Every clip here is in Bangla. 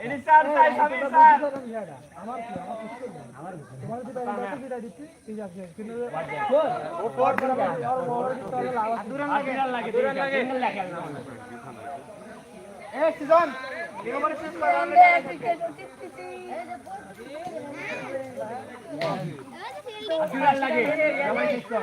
এনি স্যার চাই আমি স্যার দূরান লাগে দূরান লাগে এ সিজন এবারে শেষ করা দূরান লাগে জামাই শেষ কর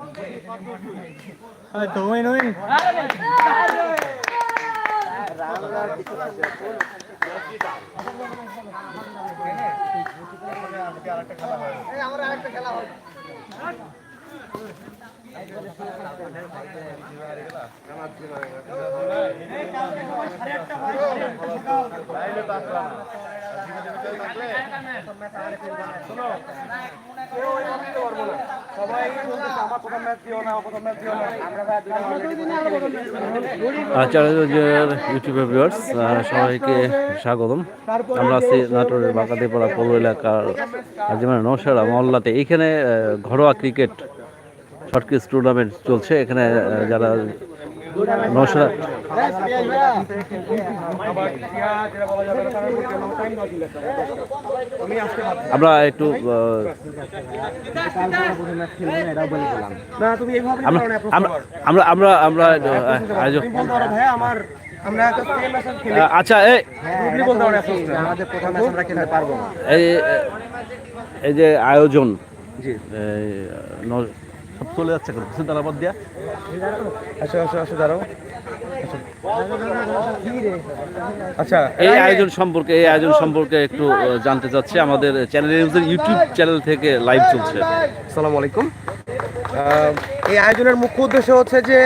কত কষ্ট হয় এবারে খেলা আমার ভিউয়ার্স সবাইকে স্বাগতম। আমরা আছি নাটোরের বাঁকাতেপাড়া পৌর এলাকার আজিমার নৌসারা মহল্লাতে। এইখানে আহ, ঘরোয়া ক্রিকেট শর্টকিস টুর্নামেন্ট চলছে। এখানে যারা নৌসারা আমরা একটু আমরা আমরা আমরা আহ, আচ্ছা এই না। এই এই যে আয়োজন সব চলে যাচ্ছে কেন কিছু দাঁড়াবাদ দিয়া। আচ্ছা আচ্ছা আচ্ছা দাঁড়াও। আচ্ছা এই আয়োজন সম্পর্কে এই আয়োজন সম্পর্কে একটু জানতে চাচ্ছি। আমাদের চ্যানেল ইউটিউব চ্যানেল থেকে লাইভ চলছে। আসসালামু আলাইকুম। এই আয়োজনের মুখ্য উদ্দেশ্য হচ্ছে যে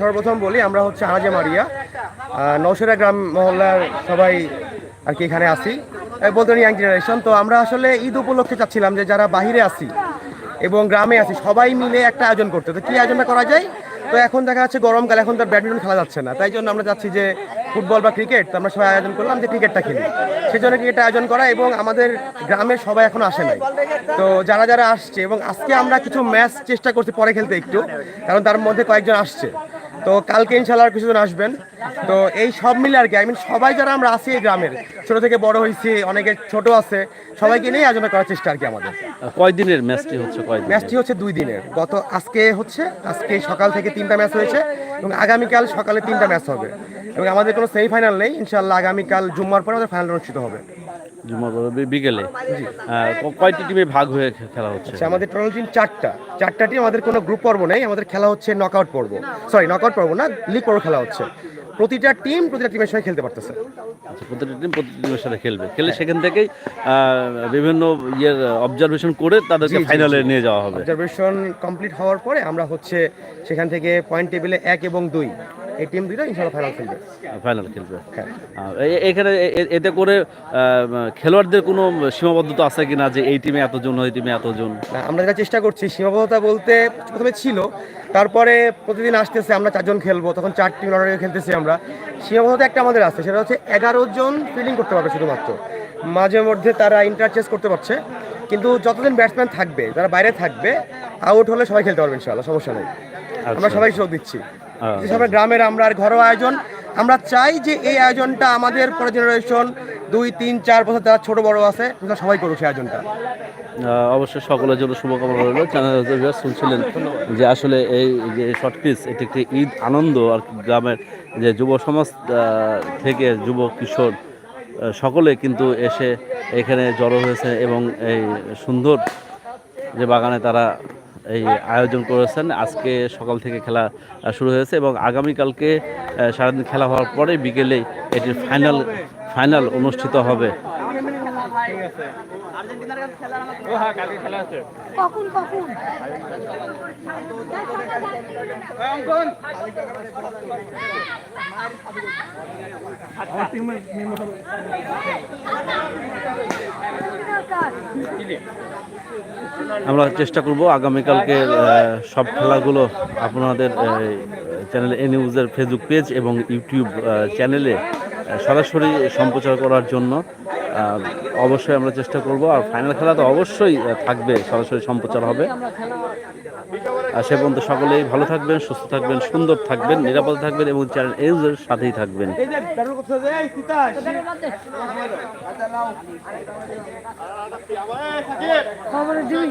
সর্বপ্রথম বলি আমরা হচ্ছে আনাজে মারিয়া। নৌসেরা গ্রাম মহল্লার সবাই আর কি এখানে আসি বলতে ইয়াং জেনারেশন। তো আমরা আসলে ঈদ উপলক্ষে চাচ্ছিলাম যে যারা বাহিরে আসি এবং গ্রামে আছি, সবাই মিলে একটা আয়োজন করতে। তো কি আয়োজনটা করা যায়? তো এখন দেখা যাচ্ছে গরমকাল এখন তো ব্যাডমিন্টন খেলা যাচ্ছে না। তাই জন্য আমরা চাচ্ছি যে ফুটবল বা ক্রিকেট, তো আমরা সবাই আয়োজন করলাম যে ক্রিকেটটা খেলি। সেই জন্য ক্রিকেট আয়োজন করা এবং আমাদের গ্রামের সবাই এখন আসে নাই। তো যারা যারা আসছে এবং আজকে আমরা কিছু ম্যাচ চেষ্টা করছি পরে খেলতে একটু, কারণ তার মধ্যে কয়েকজন আসছে। তো কালকে ইনশাল্লাহ আর কিছুজন আসবেন। তো এই সব মিলে আর কি আই মিন সবাই যারা আমরা আছি এই গ্রামের ছোট থেকে বড় হয়েছি অনেকে ছোট আছে সবাইকে নিয়ে আয়োজন করার চেষ্টা আর কি আমাদের। কয়দিনের ম্যাচটি হচ্ছে কয়দিন ম্যাচটি হচ্ছে দুই দিনের। গত আজকে হচ্ছে আজকে সকাল থেকে তিনটা ম্যাচ হয়েছে এবং আগামীকাল সকালে তিনটা ম্যাচ হবে। এবং আমাদের কোনো সেমিফাইনাল নেই ইনশাল্লাহ আগামীকাল জুম্মার পরে আমাদের ফাইনাল অনুষ্ঠিত হবে। জুম্মা করে বিকেলে। কয়টি টিমে ভাগ হয়ে খেলা হচ্ছে? আচ্ছা আমাদের টোটাল টিম চারটা। চারটা টিম আমাদের কোনো গ্রুপ পর্ব নেই আমাদের খেলা হচ্ছে নকআউট পর্ব। সরি নকআউট পর্ব না লিগ পর্ব খেলা হচ্ছে। প্রতিটা টিম প্রতিটা টিমের সঙ্গে খেলতে পারতেছে। আচ্ছা, প্রতিটি টিম প্রতিটি টিমের সাথে খেলবে। খেলে সেখান থেকেই বিভিন্ন ইয়ের অবজারভেশন করে তাদেরকে ফাইনালে নিয়ে যাওয়া হবে। অবজারভেশন কমপ্লিট হওয়ার পরে আমরা হচ্ছে সেখান থেকে পয়েন্ট টেবিলে এক এবং দুই। এই টিম দুইটা ইনশাল্লাহ ফাইনাল খেলবে। ফাইনাল খেলবে। হ্যাঁ এখানে এতে করে খেলোয়াড়দের কোনো সীমাবদ্ধতা আছে কিনা যে এই টিমে এতজন ওই টিমে এতজন? আমরা যেটা চেষ্টা করছি সীমাবদ্ধতা বলতে প্রথমে ছিল তারপরে প্রতিদিন আসতেছে আমরা চারজন খেলব তখন চার টিম লড়াই খেলতেছি আমরা। সীমাবদ্ধতা একটা আমাদের আছে সেটা হচ্ছে এগারো জন ফিল্ডিং করতে পারবে শুধুমাত্র। মাঝে মধ্যে তারা ইন্টারচেঞ্জ করতে পারছে কিন্তু যতদিন ব্যাটসম্যান থাকবে যারা বাইরে থাকবে আউট হলে সবাই খেলতে পারবে ইনশাআল্লাহ সমস্যা নেই। আমরা সবাই সুযোগ দিচ্ছি। বিশেষ গ্রামের আমরা আর ঘরোয়া আয়োজন। আমরা চাই যে এই আয়োজনটা আমাদের পরের জেনারেশন দুই তিন চার বছর যারা ছোট বড় আছে সবাই করুক সেই আয়োজনটা। অবশ্যই সকলের জন্য শুভকামনা রইল। চ্যানেল শুনছিলেন যে আসলে এই যে শর্ট পিস এটি একটি ঈদ আনন্দ আর গ্রামের যে যুব সমাজ থেকে যুব কিশোর সকলে কিন্তু এসে এখানে জড়ো হয়েছে এবং এই সুন্দর যে বাগানে তারা এই আয়োজন করেছেন। আজকে সকাল থেকে খেলা শুরু হয়েছে এবং আগামীকালকে সারাদিন খেলা হওয়ার পরে বিকেলে এটির ফাইনাল ফাইনাল অনুষ্ঠিত হবে। কখন কখন? আমরা চেষ্টা করব আগামীকালকে সব খেলাগুলো আপনাদের চ্যানেল এ নিউজের ফেসবুক পেজ এবং ইউটিউব চ্যানেলে সরাসরি সম্প্রচার করার জন্য অবশ্যই আমরা চেষ্টা করব। আর ফাইনাল খেলা তো অবশ্যই থাকবে, সরাসরি সম্প্রচার হবে। সে পর্যন্ত সকলেই ভালো থাকবেন সুস্থ থাকবেন সুন্দর থাকবেন নিরাপদ থাকবেন এবং চ্যানেল এ সাথেই থাকবেন। খবরে দিবি